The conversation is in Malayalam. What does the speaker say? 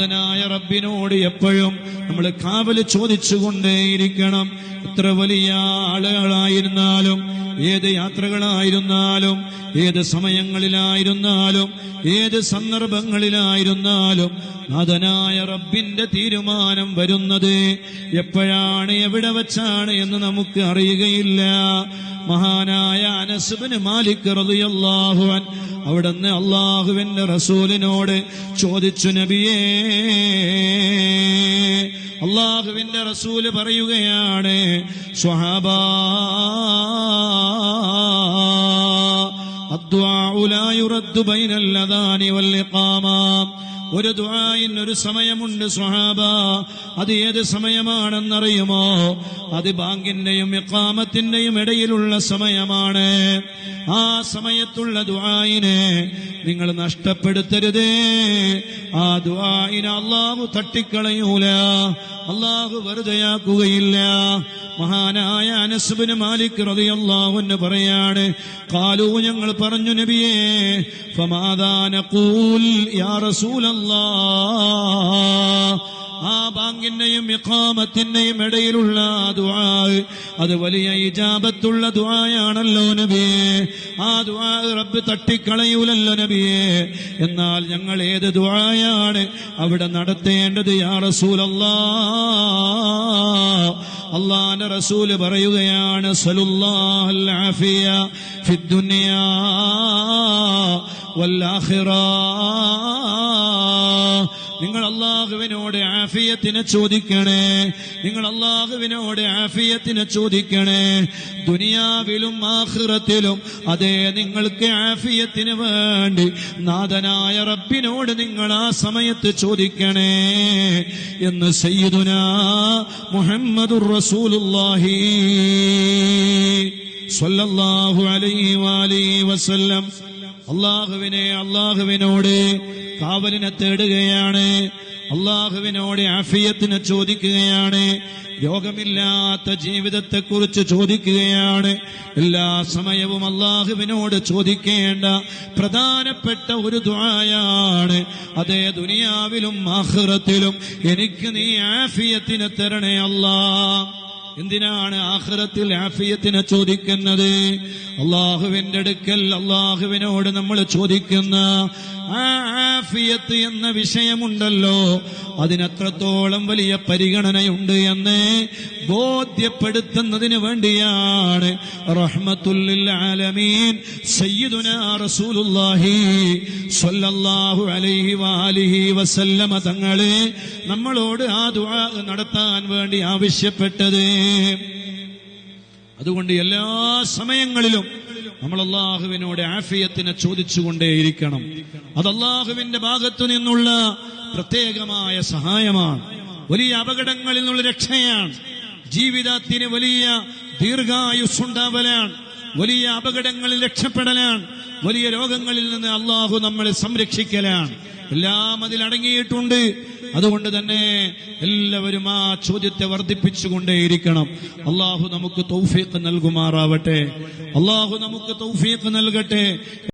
നാഥനായ റബ്ബിനോട് എപ്പോഴും നമ്മൾ കാവൽ ചോദിച്ചുകൊണ്ടേയിരിക്കണം. എത്ര വലിയ ആളുകളായിരുന്നാലും ഏത് യാത്രകളായിരുന്നാലും ഏത് സമയങ്ങളിലായിരുന്നാലും ഏത് സന്ദർഭങ്ങളിലായിരുന്നാലും നാഥനായ റബ്ബിന്റെ തീരുമാനം വരുന്നത് എപ്പോഴാണ് എവിടെ വച്ചാണ് എന്ന് നമുക്ക് അറിയുകയില്ല. മഹാനായ അനസുബന് മാലിക് റളിയല്ലാഹു അൻ അവിടുന്ന് അള്ളാഹുവിന്റെ റസൂലിനോട് ചോദിച്ചു നബിയേ അള്ളാഹുവിന്റെ റസൂൽ പറയുകയാണ് സ്വഹാബ അദ്വാ ഒരു ദുആയിൻ ഒരു സമയമുണ്ട് സുഹാബ അത് ഏത് സമയമാണെന്നറിയുമോ? അത് ബാങ്കിന്റെയും ഇക്കാമത്തിന്റെയും ഇടയിലുള്ള സമയമാണ്. ആ സമയത്തുള്ള ദുആയിനെ നിങ്ങൾ നഷ്ടപ്പെടുത്തരുതേ. ആ ദുആയിനെ അള്ളാഹു തട്ടിക്കളയൂല. അള്ളാഹു വെറുതെയാക്കുകയില്ല. മഹാനായ അനസുബിന് മാലിക് റതിയല്ലാഹുന്ന് പറയാണ് കാലു ഞങ്ങൾ പറഞ്ഞു നബിയെ ഫമാദാന ഖൂൽ യാ റസൂലല്ലാ ആ ബാങ്കിന്റെയും ഇഖാമത്തിന്റെയും ഇടയിലുള്ള ദുആ അത് വലിയ ഇജാബത്തുള്ള ദുആയാണല്ലോ നബിയേ ആ ദുആ റബ്ബ് തട്ടിക്കളയൂലല്ലോ നബിയേ എന്നാൽ ഞങ്ങൾ ഏത് ദുആയാണ് അവിടെ നടത്തേണ്ടത് യാ റസൂലല്ലാ? അള്ളാന്റെ റസൂൽ പറയുകയാണ് സലുല്ലാഹൽ ആഫിയ ഫിദ്ദുനിയാ വൽ നിങ്ങൾ അള്ളാഹുവിനോട് ആഫിയത്തിനെ ചോദിക്കണേ. നിങ്ങൾ അള്ളാഹുവിനോട് ആഫിയത്തിനെ ചോദിക്കണേ. ദുനിയാവിലും ആഖിറത്തിലും അതേ നിങ്ങൾക്ക് ആഫിയത്തിന് വേണ്ടി നാഥനായ റബ്ബിനോട് നിങ്ങൾ ആ സമയത്ത് ചോദിക്കണേ എന്ന് സയ്യിദുന മുഹമ്മദുർ റസൂലുല്ലാഹി സ്വല്ലല്ലാഹു അലൈഹി വാലി വസല്ലം. അള്ളാഹുവിനെ അള്ളാഹുവിനോട് കാവലിനെ തേടുകയാണ്. അള്ളാഹുവിനോട് ആഫിയത്തിന് ചോദിക്കുകയാണ്. രോഗമില്ലാത്ത ജീവിതത്തെക്കുറിച്ച് ചോദിക്കുകയാണ്. എല്ലാ സമയവും അള്ളാഹുവിനോട് ചോദിക്കേണ്ട പ്രധാനപ്പെട്ട ഒരു ദ്വായാണ് അതേ ദുനിയാവിലും ആഹ്റത്തിലും എനിക്ക് നീ ആഫിയത്തിന് തരണേ അല്ലാ. എന്തിനാണ് ആഹ്റത്തിൽ ആഫിയത്തിനെ ചോദിക്കുന്നത്? അള്ളാഹുവിന്റെ അടുക്കൽ അള്ളാഹുവിനോട് നമ്മൾ ചോദിക്കുന്ന ആഫിയത്ത് എന്ന വിഷയമുണ്ടല്ലോ. അതിനത്രത്തോളം വലിയ പരിഗണനയുണ്ട് എന്ന് ബോധ്യപ്പെടുത്തുന്നതിന് വേണ്ടിയാണ് അലൈഹി വസല്ലമ തങ്ങളെ നമ്മളോട് ആ ദുആ നടത്താൻ വേണ്ടി ആവശ്യപ്പെട്ടത്. അതുകൊണ്ട് എല്ലാ സമയങ്ങളിലും നമ്മൾ അള്ളാഹുവിനോട് ആഫിയത്തിനെ ചോദിച്ചുകൊണ്ടേയിരിക്കണം. അത് അള്ളാഹുവിന്റെ ഭാഗത്തു നിന്നുള്ള പ്രത്യേകമായ സഹായമാണ്. വലിയ അപകടങ്ങളിൽ നിന്നുള്ള രക്ഷയാണ്. ജീവിതത്തിന് വലിയ ദീർഘായുസ്സുണ്ടാവലാണ് വലിയ അപകടങ്ങളിൽ രക്ഷപ്പെടലാണ് വലിയ രോഗങ്ങളിൽ നിന്ന് അള്ളാഹു നമ്മളെ സംരക്ഷിക്കലാണ്. എല്ലാം അതിൽ അടങ്ങിയിട്ടുണ്ട്. അതുകൊണ്ട് തന്നെ എല്ലാവരും ആ ചോദ്യത്തെ വർദ്ധിപ്പിച്ചുകൊണ്ടേയിരിക്കണം. അള്ളാഹു നമുക്ക് തൗഫീഖ് നൽകുമാറാവട്ടെ. അള്ളാഹു നമുക്ക് തൗഫീഖ് നൽകട്ടെ.